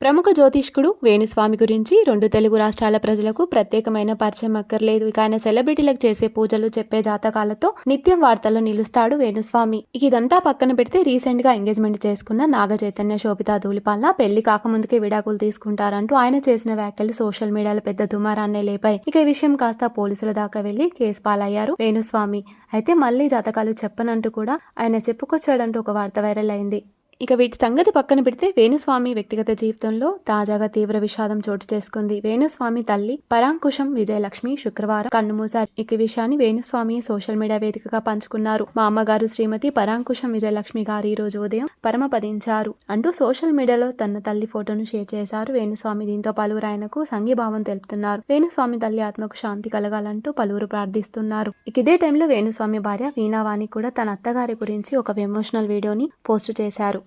ప్రముఖ జ్యోతిష్కుడు వేణుస్వామి గురించి రెండు తెలుగు రాష్ట్రాల ప్రజలకు ప్రత్యేకమైన పరిచయం అక్కర్లేదు. ఇక ఆయన సెలబ్రిటీలకు చేసే పూజలు చెప్పే జాతకాలతో నిత్యం వార్తల్లో నిలుస్తాడు వేణుస్వామి. ఇక ఇదంతా పక్కన పెడితే రీసెంట్గా ఎంగేజ్మెంట్ చేసుకున్న నాగ చైతన్య శోభిత ధూళిపాల పెళ్ళి కాకముందుకే విడాకులు తీసుకుంటారంటూ ఆయన చేసిన వ్యాఖ్యలు సోషల్ మీడియాలో పెద్ద దుమారాన్నే లేపాయి. ఇక ఈ విషయం కాస్త పోలీసుల దాకా వెళ్ళి కేసు పాలయ్యారు వేణుస్వామి. అయితే మళ్ళీ జాతకాలు చెప్పనంటూ కూడా ఆయన చెప్పుకొచ్చాడంటూ ఒక వార్త వైరల్ అయింది. ఇక వీటి సంగతి పక్కన పెడితే వేణుస్వామి వ్యక్తిగత జీవితంలో తాజాగా తీవ్ర విషాదం చోటు చేసుకుంది. వేణుస్వామి తల్లి పరాంకుశం విజయలక్ష్మి శుక్రవారం కన్నుమూశారు. ఇక విషయాన్ని వేణుస్వామి సోషల్ మీడియా వేదికగా పంచుకున్నారు. మా అమ్మగారు శ్రీమతి పరాంకుశం విజయలక్ష్మి గారు ఈ రోజు ఉదయం పరమపదించారు అంటూ సోషల్ మీడియాలో తన తల్లి ఫోటోను షేర్ చేశారు. వేణుస్వామి దీంతో పలువురు ఆయనకు సంఘీభావం తెలుపుతున్నారు. వేణుస్వామి తల్లి ఆత్మకు శాంతి కలగాలంటూ పలువురు ప్రార్థిస్తున్నారు. ఇక ఇదే టైంలో వేణుస్వామి భార్య వీణావాణి కూడా తన అత్తగారి గురించి ఒక ఎమోషనల్ వీడియోని పోస్ట్ చేశారు.